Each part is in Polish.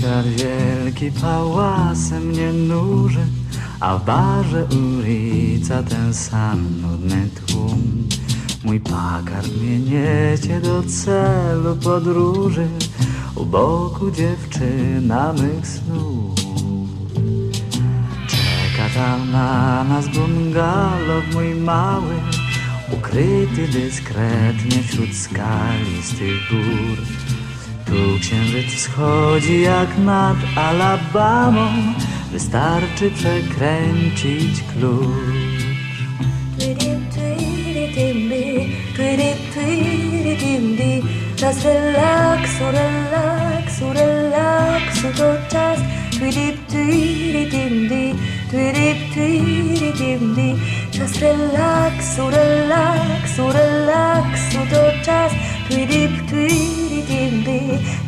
Świat wielki pałasem mnie nuży, a w barze ulica ten sam nudny tłum. Mój pakard mnie niecie do celu podróży, u boku dziewczyna mych snów. Czeka tam na nas bungalow mój mały, ukryty dyskretnie wśród skalistych gór. Tu księżyc wschodzi jak nad Alabamą, wystarczy przekręcić klucz. Czas relaksu, relaksu, relaksu to czas Twidip, twidip, twidip, twidip, Czas relaksu, relaksu, relaksu to czas Twidip,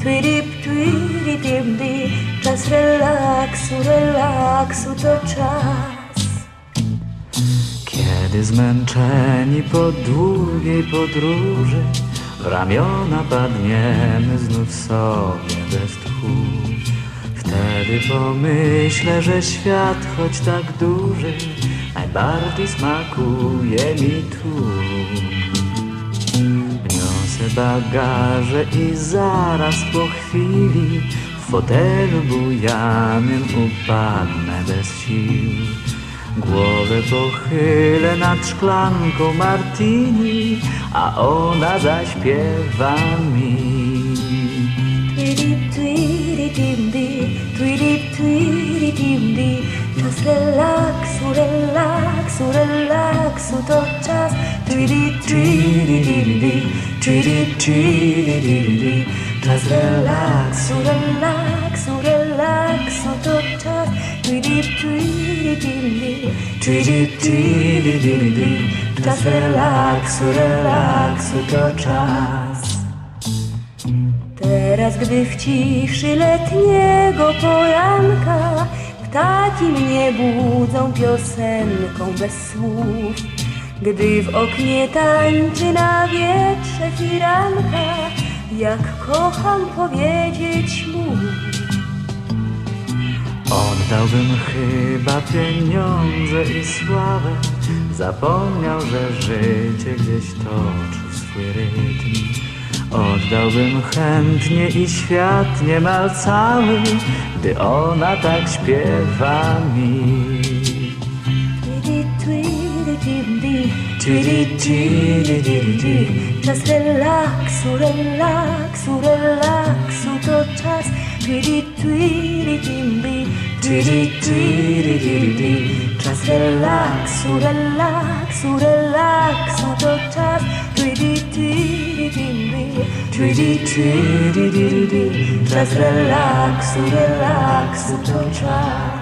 twidip, twidip, twidip, Czas relaksu, relaksu to czas. Kiedy zmęczeni po długiej podróży W ramiona padniemy znów sobie bez tchu. Wtedy pomyślę, że świat choć tak duży Najbardziej smakuje mi tu bagaże i zaraz po chwili W fotelu bujanym upadnę bez sił. Głowę pochylę nad szklanką martini A ona zaśpiewa mi relaksu, relaksu, relaksu to czas. Tweety, dimdi, tweety, tweety, dimdi. Czas relaksu, relaksu, relaksu to czas. Tweety, dimdi, tweety, tweety, dimdi. Czas relaksu, relaksu to czas. Teraz, gdy w ciszy letniego poranka Ptaki mnie budzą piosenką bez słów. Gdy w oknie tańczy na wietrze firanka Jak kocham powiedzieć mu. Oddałbym chyba pieniądze i sławę. Zapomniał, że życie gdzieś toczy swój rytm Oddałbym chętnie i świat niemal cały Gdy ona tak śpiewa mi. Czas relaksu, relaksu, relaksu to czas twidi, dimdi, Tiri, tiri, tiri, tiri. Czas relaksu, relaksu, relaksu dimdi, Tiri, tiri, tiri, tiri. Czas relaksu, relaksu to czas